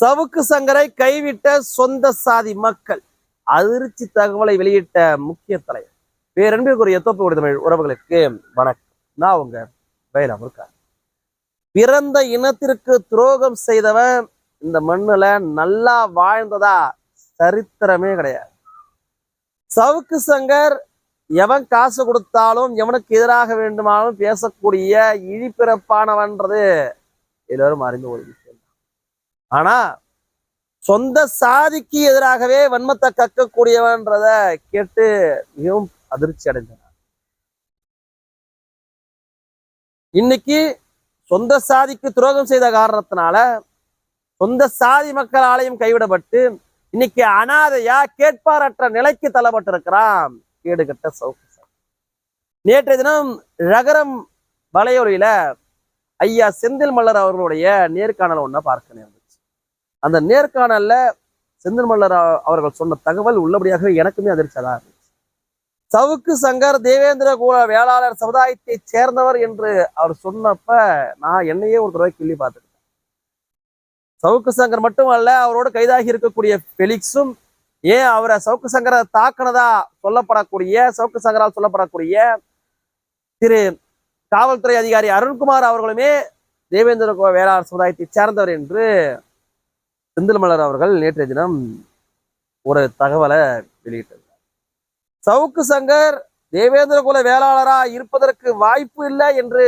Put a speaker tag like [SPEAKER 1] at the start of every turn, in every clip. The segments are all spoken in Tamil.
[SPEAKER 1] சவுக்கு சங்கரை கைவிட்ட சொந்த சாதி மக்கள். அதிர்ச்சி தகவலை வெளியிட்ட முக்கிய தலைவர். பேரன்பிற்குரிய தோப்பு தமிழ் உறவுகளுக்கு வணக்கம். நான் உங்க வயலாமிருக்கார் பிறந்த இனத்திற்கு துரோகம் செய்தவன் இந்த மண்ணுல நல்லா வாழ்ந்ததா? சரித்திரமே கிடையாது. சவுக்கு சங்கர் எவன் காசு கொடுத்தாலும் எவனுக்கு எதிராக வேண்டுமானாலும் பேசக்கூடிய இழிப்பிறப்பானவன்றது எல்லோரும் அறிந்து ஒரு ஆனா சொந்த சாதிக்கு எதிராகவே வன்மத்தை கக்கக்கூடியவன்றத கேட்டு மிகவும் அதிர்ச்சி அடைந்தனர் இன்னைக்கு சொந்த சாதிக்கு துரோகம் செய்த காரணத்தினால சொந்த சாதி மக்களாலையும் கைவிடப்பட்டு இன்னைக்கு அனாதையா கேட்பாரற்ற நிலைக்கு தள்ளப்பட்டிருக்கிறான் கேடுகட்ட சவுக்கு சார். நேற்றைய தினம் ரகரம் வலையொலியில ஐயா செந்தில் மலர் அவர்களுடைய நேர்காணல் ஒன்றை பார்க்க நேர்ந்துச்சு அந்த நேர்காணல்ல செந்தில் மல்லர் அவர்கள் சொன்ன தகவல் உள்ளபடியாகவே எனக்குமே அதிர்ச்சியாக சவுக்கு சங்கர் தேவேந்திர குல வேளாளர் சமுதாயத்தை சேர்ந்தவர் என்று அவர் சொன்னப்ப நான் என்னையே ஒரு தடவை கிள்ளி பார்த்துக்கிட்டேன். சவுக்கு சங்கர் மட்டுமல்ல அவரோடு கைதாகி இருக்கக்கூடிய பெலிக்ஸும் ஏன் அவரை சவுக்கு சங்கரை தாக்குனதா சொல்லப்படக்கூடிய சவுக்கு சங்கரால் சொல்லப்படக்கூடிய திரு காவல்துறை அதிகாரி அருண்குமார் அவர்களுமே தேவேந்திர குல வேளாளர் சமுதாயத்தை சேர்ந்தவர் என்று செந்தில் மலர் அவர்கள் நேற்றைய தினம் ஒரு தகவலை வெளியிட்டார் சவுக்கு சங்கர் தேவேந்திர குல வேளாளரா இருப்பதற்கு வாய்ப்பு இல்லை என்று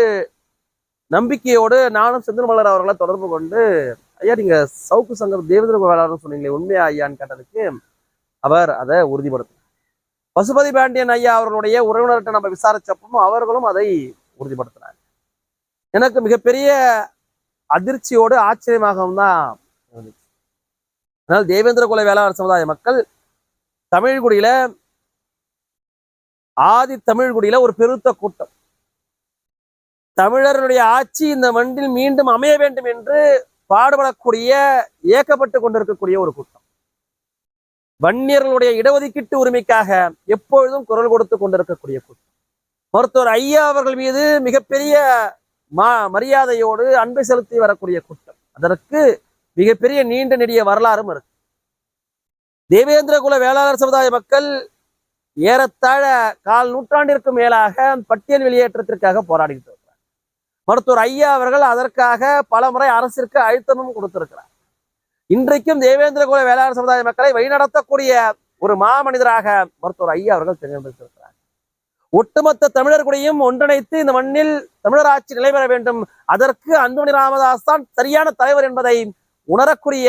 [SPEAKER 1] நம்பிக்கையோடு நானும் செந்தில் மலர் அவர்களை தொடர்பு கொண்டு ஐயா நீங்க சவுக்கு சங்கர் தேவேந்திர குல வேளாளர்னு சொன்னீங்களே உண்மையா ஐயான்னு கேட்டதுக்கு அவர் அதை உறுதிப்படுத்தினார். பசுபதி பாண்டியன் ஐயா அவர்களுடைய உறவினர்கிட்ட நம்ம விசாரிச்சப்பவும் அவர்களும் அதை உறுதிப்படுத்தினார். எனக்கு மிகப்பெரிய அதிர்ச்சியோடு ஆச்சரியமாகவும் தான் அதனால் தேவேந்திர குல வேளாண் சமுதாய மக்கள் தமிழ்குடியில ஆதி தமிழ்குடியில ஒரு பெருத்த கூட்டம். தமிழர்களுடைய ஆட்சி இந்த மண்ணில் மீண்டும் அமைய வேண்டும் என்று பாடுபடக்கூடிய ஏக்கப்பட்டு கொண்டிருக்கக்கூடிய ஒரு கூட்டம். வன்னியர்களுடைய இடஒதுக்கீட்டு உரிமைக்காக எப்பொழுதும் குரல் கொடுத்து கொண்டிருக்கக்கூடிய கூட்டம். மருத்துவர் ஐயா அவர்கள் மீது மிகப்பெரிய மா மரியாதையோடு அன்பை செலுத்தி வரக்கூடிய கூட்டம். அதற்கு மிகப்பெரிய நீண்ட நெடிய வரலாறும் இருக்கு. தேவேந்திர குல வேளாளர் சமுதாய மக்கள் ஏறத்தாழ கால் நூற்றாண்டிற்கு மேலாக பட்டியல் வெளியேற்றத்திற்காக போராடிட்டு இருக்கிறார். மருத்துவர் ஐயா அவர்கள் அதற்காக பல முறை அரசிற்கு அழுத்தமும் கொடுத்திருக்கிறார். இன்றைக்கும் தேவேந்திர குல வேளாளர் சமுதாய மக்களை வழிநடத்தக்கூடிய ஒரு மாமனிதராக மருத்துவர் ஐயா அவர்கள் தேர்ந்தெடுத்திருக்கிறார் ஒட்டுமொத்த தமிழர் குடியும் ஒன்றிணைத்து இந்த மண்ணில் தமிழர் ஆட்சி நிலைபெற வேண்டும். அதற்கு அன்புமணி ராமதாஸ் தான் சரியான தலைவர் என்பதை உணரக்கூடிய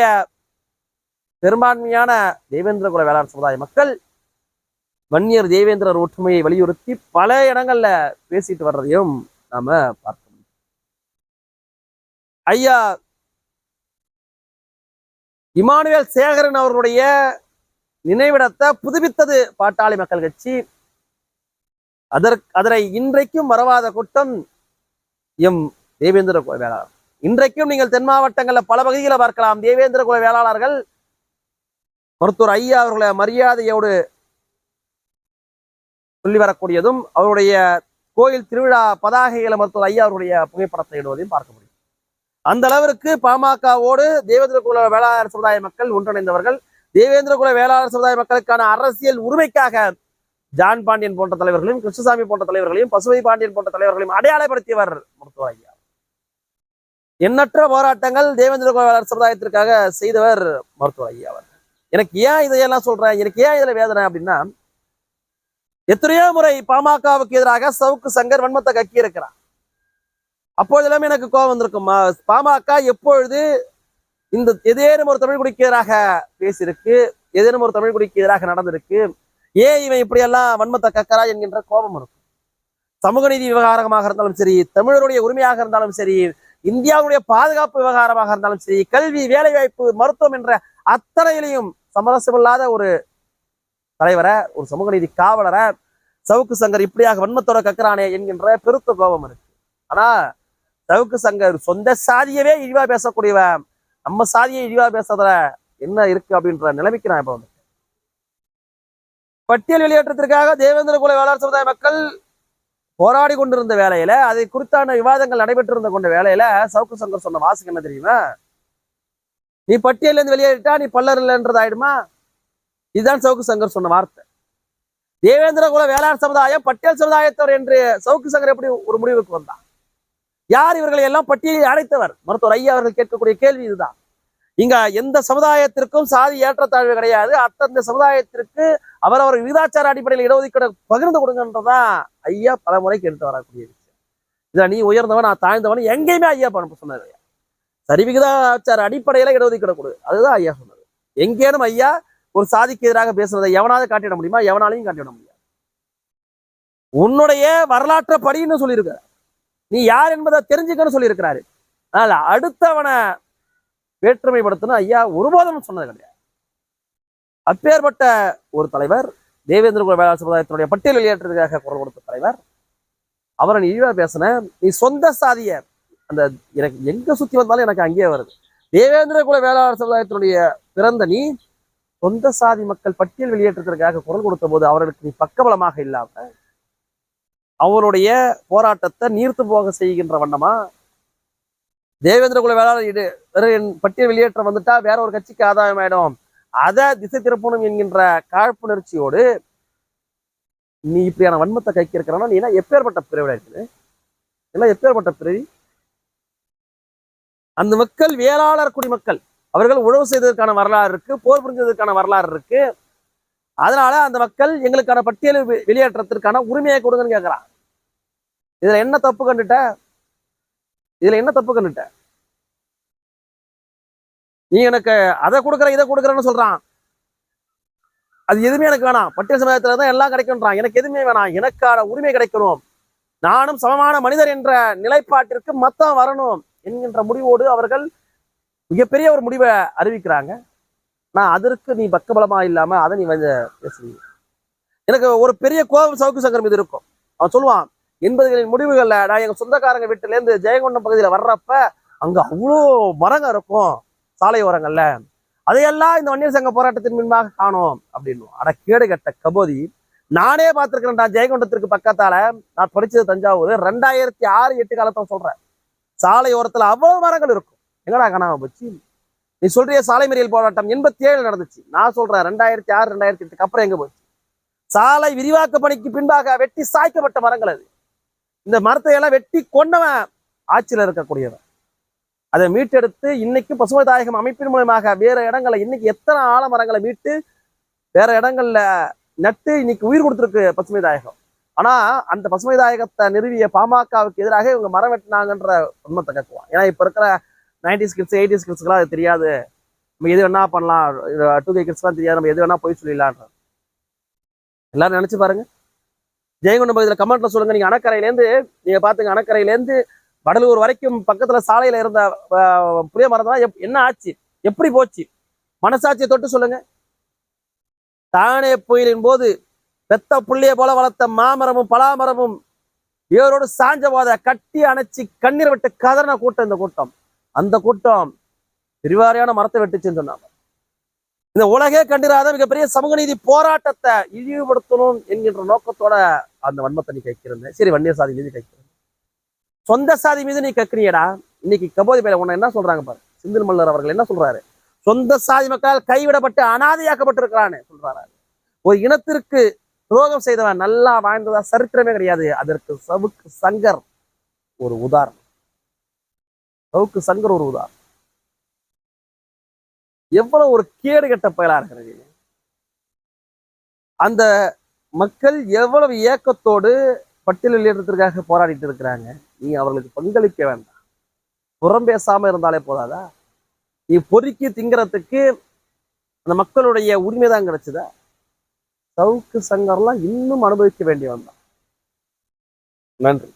[SPEAKER 1] பெரும்பான்மையான தேவேந்திர குல வேளாண் சமுதாய மக்கள் வன்னியர் தேவேந்திரர் ஒற்றுமையை வலியுறுத்தி பல இடங்கள்ல பேசிட்டு வர்றதையும் நாம பார்க்க முடியும் ஐயா இமானுவேல் சேகரன் அவர்களுடைய நினைவிடத்தை புதுப்பித்தது பாட்டாளி மக்கள் கட்சி. அதற்கு அதனை இன்றைக்கும் மறவாத கூட்டம் எம் தேவேந்திர வேளாண். வேளாளர் இன்றைக்கும் நீங்கள் தென் மாவட்டங்களில் பல பகுதிகளை பார்க்கலாம். தேவேந்திர குல வேளாளர்கள் மருத்துவர் ஐயா அவர்களை மரியாதையோடு சொல்லி வரக்கூடியதும் அவருடைய கோயில் திருவிழா பதாகைகளை மருத்துவர் ஐயா அவருடைய புகைப்படத்தை இடுவதையும் பார்க்க முடியும். அந்த அளவிற்கு பாமகவோடு தேவேந்திர குல வேளாளர் சமுதாய மக்கள் ஒன்றிணைந்தவர்கள் தேவேந்திர குல வேளாளர் சமுதாய மக்களுக்கான அரசியல் உரிமைக்காக ஜான் பாண்டியன் போன்ற தலைவர்களையும் கிருஷ்ணசாமி போன்ற தலைவர்களையும் பசுபதி பாண்டியன் போன்ற தலைவர்களையும் அடையாளப்படுத்தியவர் மருத்துவர் ஐயா. எண்ணற்ற போராட்டங்கள் தேவேந்திர குல சமுதாயத்திற்காக செய்தவர் மருத்துவர் ஐயா அவர். எனக்கு ஏன் இதையெல்லாம் சொல்றேன்? எனக்கு ஏன் இதுல வேதனை அப்படின்னா எத்தனையோ முறை பாமகவுக்கு எதிராக சவுக்கு சங்கர் வன்மத்தை கக்கி இருக்கிறான் அப்பொழுதெல்லாம் எனக்கு கோபம் வந்திருக்கும் மா- பாமக எப்பொழுது இந்த எதேனும் ஒரு தமிழ் குடிக்கு எதிராக பேசியிருக்கு ஏதேனும் ஒரு தமிழ் குடிக்கு எதிராக நடந்திருக்கு ஏன் இவன் இப்படியெல்லாம் வன்மத்தை கக்கறா என்கின்ற கோபம் இருக்கும். சமூக நீதி விவகாரமாக இருந்தாலும் சரி தமிழருடைய உரிமையாக இருந்தாலும் சரி இந்தியாவுடைய பாதுகாப்பு விவகாரமாக இருந்தாலும் சரி கல்வி வேலைவாய்ப்பு மருத்துவம் என்ற அத்தனையிலையும் சமரசமில்லாத ஒரு தலைவரை ஒரு சமூக நீதி காவலரை சவுக்கு சங்கர் இப்படியாக வன்மத்தோட கக்கறானே என்கின்ற பெருத்த கோபம் இருக்கு. ஆனா சவுக்கு சங்கர் சொந்த சாதியவே இழிவா பேசக்கூடியவன் நம்ம சாதியை இழிவா பேசுறதுல என்ன இருக்கு அப்படின்ற நிலைமைக்கு நான் இப்ப வந்து பட்டியல் வெளியேற்றத்திற்காக தேவேந்திர குல வேளாண் சமுதாய மக்கள் போராடி கொண்டிருந்த வேலையில அதை குறித்தான விவாதங்கள் நடைபெற்றிருந்த கொண்ட வேலையில சவுக்கு சங்கர் சொன்ன வாசகம் என்ன தெரியுமா? நீ பட்டியலேருந்து வெளியேறிட்டா நீ பல்லர் இல்லைன்றது ஆயிடுமா? இதுதான் சவுக்கு சங்கர் சொன்ன வார்த்தை. தேவேந்திர குல வேளாண் சமுதாயம் பட்டியல் சமுதாயத்தவர் என்று சவுக்கு சங்கர் எப்படி ஒரு முடிவுக்கு வந்தான்? யார் இவர்களை எல்லாம் பட்டியலில் அடைத்தவர்? மருத்துவர் ஐயா அவர்கள் கேட்கக்கூடிய கேள்வி இதுதான். இங்க எந்த சமுதாயத்திற்கும் சாதி ஏற்றத்தாழ்வு கிடையாது. அத்தந்த சமுதாயத்திற்கு அவரவர் விகிதாச்சார அடிப்படையில் இடஒதுக்கீடு பகிர்ந்து கொடுங்கன்றதான் ஐயா பல முறை கேட்டு வரக்கூடிய விஷயம். இதுல நீ உயர்ந்தவன் நான் தாழ்ந்தவன் எங்கேயுமே ஐயா பண்ண சொன்னார் ஐயா சரி விகிதாச்சார அடிப்படையில இடஒதுக்கீடு கொடு. அதுதான் ஐயா சொன்னது. எங்கேனும் ஐயா ஒரு சாதிக்கு எதிராக பேசுறதை எவனாவது காட்டிட முடியுமா? எவனாலையும் காட்டிட முடியாது. உன்னுடைய வரலாற்றை படின்னு சொல்லியிருக்க நீ யார் என்பதை தெரிஞ்சுக்கன்னு சொல்லியிருக்கிறாரு. அதனால அடுத்தவனை வேற்றுமைப்படுத்தணும் ஐயா ஒருபோதும் சொன்னது கிடையாது. அப்பேற்பட்ட ஒரு தலைவர் தேவேந்திர குல வேளாண் சமுதாயத்தினுடைய பட்டியல் வெளியேற்றதுக்காக குரல் கொடுத்த தலைவர் அவரை நீ இழிவாக பேசின நீ சொந்த சாதிய அந்த எனக்கு எங்க சுத்தி வந்தாலும் எனக்கு அங்கேயே வருது. தேவேந்திர குல வேளாண் சமுதாயத்தினுடைய பிறந்த நீ சொந்த சாதி மக்கள் பட்டியல் வெளியேற்றத்திற்காக குரல் கொடுத்த போது அவர்களுக்கு நீ பக்கபலமாக இல்லாம அவருடைய போராட்டத்தை நீர்த்து போக செய்கின்ற வண்ணமா தேவேந்திர குல வேளாளர் பட்டியல் வெளியேற்றம் வந்துட்டா வேற ஒரு கட்சிக்கு ஆதாயம் ஆயிடும் அதை திசை திருப்பணும் என்கின்ற காழ்ப்புணர்ச்சியோடு நீ இப்படியான வன்மத்தை கைக்கு இருக்கிறனா நீ என்ன எப்பேற்பட்ட பிரிவிட இருக்குது? எல்லாம் எப்பேற்பட்ட பிறவி? அந்த மக்கள் வேளாளர் குடிமக்கள் அவர்கள் உழவு செய்ததற்கான வரலாறு இருக்கு போர் புரிஞ்சதற்கான வரலாறு இருக்கு. அதனால அந்த மக்கள் எங்களுக்கான பட்டியல் வெளியேற்றத்திற்கான உரிமையை கொடுங்கன்னு கேட்கறான் இதுல என்ன தப்பு கண்டுட்ட? இதுல என்ன தப்பு கண்டுட்ட? நீ எனக்கு அதை கொடுக்குற இதை கொடுக்குறேன்னு சொல்றான். அது எதுவுமே எனக்கு வேணாம். பட்டியல் சமுதாயத்துல தான் எல்லாம் கிடைக்கும்ன்றான். எனக்கு எதுவுமே வேணாம். எனக்கான உரிமை கிடைக்கணும். நானும் சமமான மனிதர் என்ற நிலைப்பாட்டிற்கு மத்தம் வரணும் என்கின்ற முடிவோடு அவர்கள் மிகப்பெரிய ஒரு முடிவை அறிவிக்கிறாங்க. நான் அதற்கு நீ பக்கபலமா இல்லாம அதை நீ வந்து பேசுறீங்க. எனக்கு ஒரு பெரிய கோபம் சவுக்கு சங்கர் மீது இருக்கும். அவன் சொல்லுவான் எண்பதுகளின் முடிவுகள்ல நான் எங்க சொந்தக்காரங்க வீட்டுல இருந்து ஜெயங்கொண்டம் பகுதியில வர்றப்ப அங்க அவ்வளோ மரங்க இருக்கும் சாலை ஓரங்கள்ல. அதையெல்லாம் இந்த வன்னியர் சங்க போராட்டத்தின் முன்பாக காணோம் அப்படின்னு ஆனா கேடு கட்ட கபோதி. நானே பார்த்திருக்கிறேன்டா ஜெயங்கொண்டத்திற்கு பக்கத்தால. நான் படிச்சது தஞ்சாவூர். ரெண்டாயிரத்தி ஆறு எட்டு காலத்தை சொல்றேன். சாலை ஓரத்துல அவ்வளவு மரங்கள் இருக்கும். எங்கடா காணாம போச்சு? நீ சொல்றிய சாலை மறியல் போராட்டம் எண்பத்தி ஏழு நடந்துச்சு. நான் சொல்றேன் ரெண்டாயிரத்தி ஆறு ரெண்டாயிரத்தி எட்டுக்கு அப்புறம் எங்க போச்சு? சாலை விரிவாக்க பணிக்கு பின்பாக வெட்டி சாய்க்கப்பட்ட மரங்கள் அது. இந்த மரத்தை எல்லாம் வெட்டி கொண்டவன் ஆட்சியில் இருக்கக்கூடியவன். அதை மீட்டெடுத்து இன்னைக்கு பசுமை தாயகம் அமைப்பின் மூலமாக வேற இடங்களை இன்னைக்கு எத்தனை ஆலமரங்களை மீட்டு வேற இடங்கள்ல நட்டு இன்னைக்கு உயிர் கொடுத்துருக்கு பசுமை தாயகம் ஆனா அந்த பசுமை தாயகத்தை நிறுவிய பாமகவுக்கு எதிராக இவங்க மரம் வெட்டினாங்கன்ற உண்மத்தை கேட்குவோம் ஏன்னா இப்ப இருக்கிற நைன்டி கிட்ஸ் எயிட்டி கிட்ஸ்க்குலாம் அது தெரியாது. நம்ம எது வேணா பண்ணலாம். டூ கே கிட்ஸ்லாம் தெரியாது. நம்ம எது வேணா போய் சொல்லிடலான்ற எல்லாரும் நினைச்சு பாருங்க. ஜெயங்கொண்டம் பகுதியில் கமெண்ட்ல சொல்லுங்க. நீங்க அணக்கரையிலேருந்து நீங்க பாத்துங்க அணக்கரையிலேருந்து வடலூர் வரைக்கும் பக்கத்துல சாலையில இருந்த புளிய மரம் தான் என்ன ஆச்சு? எப்படி போச்சு? மனசாட்சியை தொட்டு சொல்லுங்க. தானே புயலின் போது பெத்த புள்ளிய போல வளர்த்த மாமரமும் பலாமரமும் வேரோடு சாஞ்ச போத கட்டி அணைச்சி கண்ணீர் விட்டு கதறின கூட்டம் இந்த கூட்டம். அந்த கூட்டம் பெரிவாரியான மரத்தை வெட்டுச்சுன்னு சொன்னாங்க. இந்த உலகே கண்டிராத மிகப்பெரிய சமூக நீதி போராட்டத்தை இழிவுபடுத்தணும் என்கின்ற நோக்கத்தோட அந்த வன்மத்தை நீ கைக்கிறேன் சரி வன்னியர் சாதி மீது கைக்கிறேன் சொந்த சாதி மீது நீ கக்கினியடா இன்னைக்கு கபோதி பேர உன்னை என்ன சொல்றாங்க பாரு? சிந்தில் மல்லர் அவர்கள் என்ன சொல்றாரு? சொந்த சாதி மக்களால் கைவிடப்பட்டு அனாதையாக்கப்பட்டிருக்கிறான்னு சொல்றாரு ஒரு இனத்திற்கு துரோகம் செய்தவன் நல்லா வாழ்ந்ததா சரித்திரமே கிடையாது. அதற்கு சவுக்கு சங்கர் ஒரு உதாரணம். சவுக்கு சங்கர் ஒரு உதாரணம். எவ்வளவு ஒரு கேடு கெட்ட பயலா இருக்கிறது? அந்த மக்கள் எவ்வளவு ஏக்கத்தோடு பட்டியலில் ஏற்றத்திற்காக போராடிட்டு இருக்கிறாங்க? நீ அவர்களுக்கு பங்களிக்க வேண்டாம். புறம் பேசாம இருந்தாலே போதாதா? நீ பொறுக்கி திங்கிறதுக்கு அந்த மக்களுடைய உரிமை தான் கிடைச்சதா? சவுக்கு சங்கர்லாம் இன்னும் அனுபவிக்க வேண்டிய வந்தான். நன்றி.